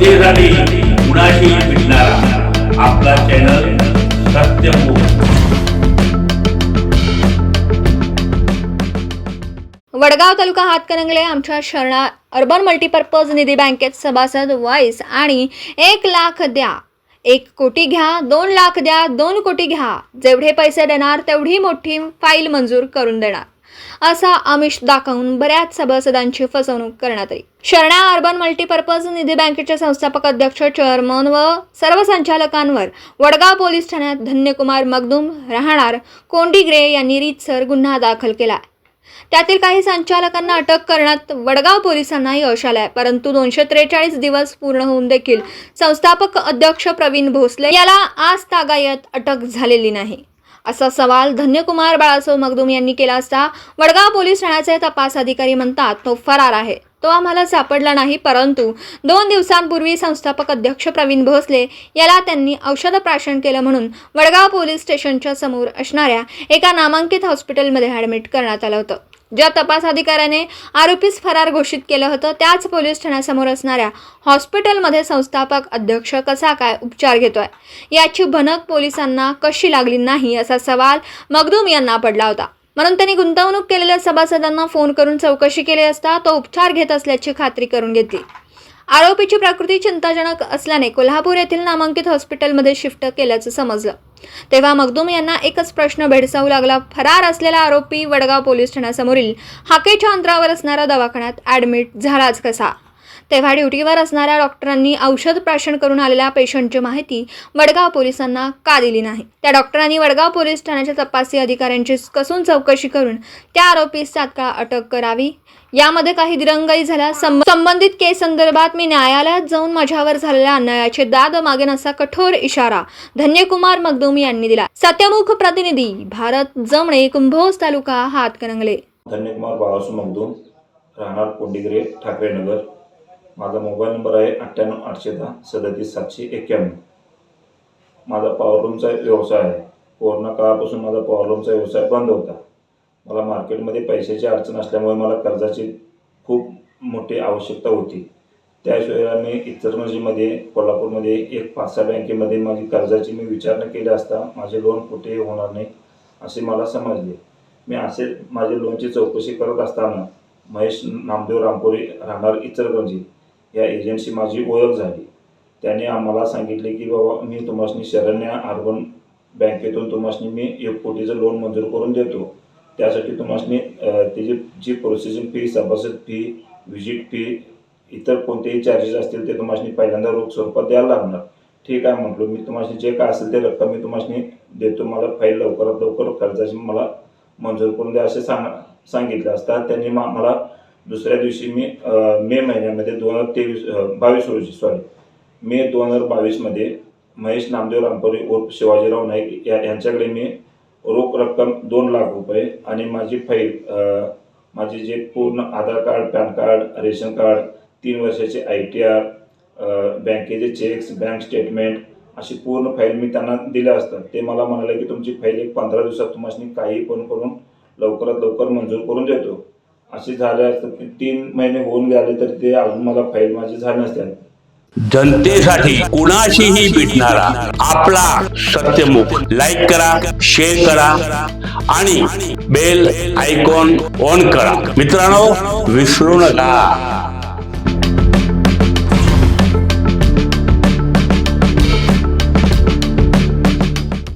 जनतेसाठी कुणाशी भेटणारा आपला चॅनल वडगाव तालुका हातकणंगले आमच्या शरणा अर्बन मल्टीपर्पज निधी बँकेत सभासद वाईस आणि एक लाख द्या. एक कोटी घ्या दोन लाख द्या दोन कोटी घ्या. जेवढे पैसे देणार तेवढी मोठी फाईल मंजूर करून देणार. असा आमिष दाखवून बऱ्याच सभासदांची फसवणूक करण्यात आली. शरणा अर्बन मल्टीपर्पज निधी बँकेचे संस्थापक अध्यक्ष चेअरमन व सर्व संचालकांवर वडगाव पोलीस ठाण्यात धन्यकुमार मगदूम राहणार कोंडीग्रे यांनी रीतसर गुन्हा दाखल केला. त्यातील काही संचालकांना अटक करण्यात वडगाव पोलिसांना यश आलंय परंतु दोनशे त्रेचाळीस दिवस पूर्ण होऊन देखील संस्थापक अध्यक्ष प्रवीण भोसले याला आज तागायत अटक झालेली नाही. असा सवाल धन्यकुमार बाळासाहेब मगदूम यांनी केला असता वडगाव पोलीस ठाण्याचे तपास अधिकारी म्हणतात तो फरार आहे. तो आम्हाला सापडला नाही परंतु दोन दिवसांपूर्वी संस्थापक अध्यक्ष प्रवीण भोसले याला त्यांनी औषध प्राशन केलं म्हणून वडगाव पोलीस स्टेशनच्या समोर असणाऱ्या एका नामांकित हॉस्पिटलमध्ये ॲडमिट करण्यात आलं होतं. ज्या तपास अधिकाऱ्याने आरोपीस फरार घोषित केलं होतं त्याच पोलीस ठाण्यासमोर असणाऱ्या हॉस्पिटलमध्ये संस्थापक अध्यक्ष कसा काय उपचार घेतोय? याची भनक पोलिसांना कशी लागली नाही असा सवाल मगदूम यांना पडला होता. म्हणून त्यांनी गुंतवणूक केलेल्या सभासदांना फोन करून चौकशी केली असता तो उपचार घेत असल्याची खात्री करून घेतली. आरोपीची प्रकृती चिंताजनक असल्याने कोल्हापूर येथील नामांकित हॉस्पिटलमध्ये शिफ्ट केल्याचं समजलं. तेव्हा मगदूम यांना एकच प्रश्न भेडसावू लागला. फरार असलेला आरोपी वडगाव पोलीस ठाण्यासमोरील हाकेच्या अंतरावर असणाऱ्या दवाखान्यात ॲडमिट झालाच कसा? तेव्हा ड्युटीवर असणाऱ्या डॉक्टरांनी औषध प्राशन करून आलेल्या पेशंटची माहिती वडगाव पोलिसांना का दिली नाही? त्या डॉक्टरांनी वडगाव पोलीस ठाण्याच्या तपासी अधिकाऱ्यांची कसून चौकशी करून त्या आरोपीस तात्काळ अटक करावी? यामध्ये काही दिरंगाई झाल्या. संबंधित केस संदर्भात मी न्यायालयात जाऊन माझ्यावर झालेल्या अन्यायाचे दाद मागेन असा कठोर इशारा धन्यकुमार मगदुम यांनी दिला. सत्यमुख प्रतिनिधी भारत जमणे कुंभोज तालुका हातकणंगले. धन्यकुमार बाळासू मगदूम राहणार कोंडिग्रे ठाकरे नगर. माझा मोबाईल नंबर आहे अठ्ठ्याण्णव आठशे दहा सदतीस सातशे एक्क्याण्णव माझा पॉवररूमचा व्यवसाय आहे. कोरोना काळापासून माझा पॉवररूमचा व्यवसाय बंद होता. मला मार्केटमध्ये पैशाची अडचण असल्यामुळे मला कर्जाची खूप मोठी आवश्यकता होती. त्याशिवाय मी इचलकरंजीमध्ये कोल्हापूरमध्ये एक पाच सहा बँकेमध्ये माझी कर्जाची मी विचारणा केली असता माझे लोन कुठेही होणार नाही असे मला समजले. मी असे माझे लोनची चौकशी करत असताना महेश नामदेव रामपुरी राहणार इचलकरंजी. या एजंटशी माझी ओळख झाली. त्याने आम्हाला सांगितले की बाबा मी तुम्हाला शरण्या अर्बन बँकेतून तुम्हाला मी एक कोटीचं लोन मंजूर करून देतो. त्यासाठी तुम्हाला त्याची जी प्रोसेसिंग फी सभासद फी व्हिजिट फी इतर कोणतेही चार्जेस असतील ते तुम्हाला पहिल्यांदा रोख स्वरूपात द्यायला लागणार. ठीक आहे म्हटलो. मी तुम्हाला जे काय असेल ते रक्कम मी तुम्हाला देतो. मला फाईल लवकरात लवकर कर्जाची मला मंजूर करून द्या असे सांग सांगितलं. असता त्यांनी मा- मला दुसऱ्या दिवशी मी मे महिन्यामध्ये दोन हजार तेवीस बावीस रोजी सॉरी मे दोन हजार बावीसमध्ये महेश नामदेव रामपुरी उर्फ शिवाजीराव नाईक या यांच्याकडे मी रोख रक्कम दोन लाख रुपये आणि माझी फाईल माझे जे पूर्ण Aadhaar card PAN card ration card तीन वर्षाचे आय टी आर बँकेचे चेक्स बँक स्टेटमेंट अशी पूर्ण फाईल मी त्यांना दिल्या असतात. ते मला म्हणाले की तुमची फाईल एक पंधरा दिवसात तुम्हाला काही पण करून लवकरात लवकर मंजूर करून देतो. असे झाले असतात की तीन महिने होऊन गेले तर ते अजून मला फाईल माझी झाली नसतात जनतेसाठी कुणाशीही भेटणारा आपला सत्यमुख. लाईक करा शेअर करा आणि बेल आयकॉन ऑन करा. मित्रांनो विसरू नका.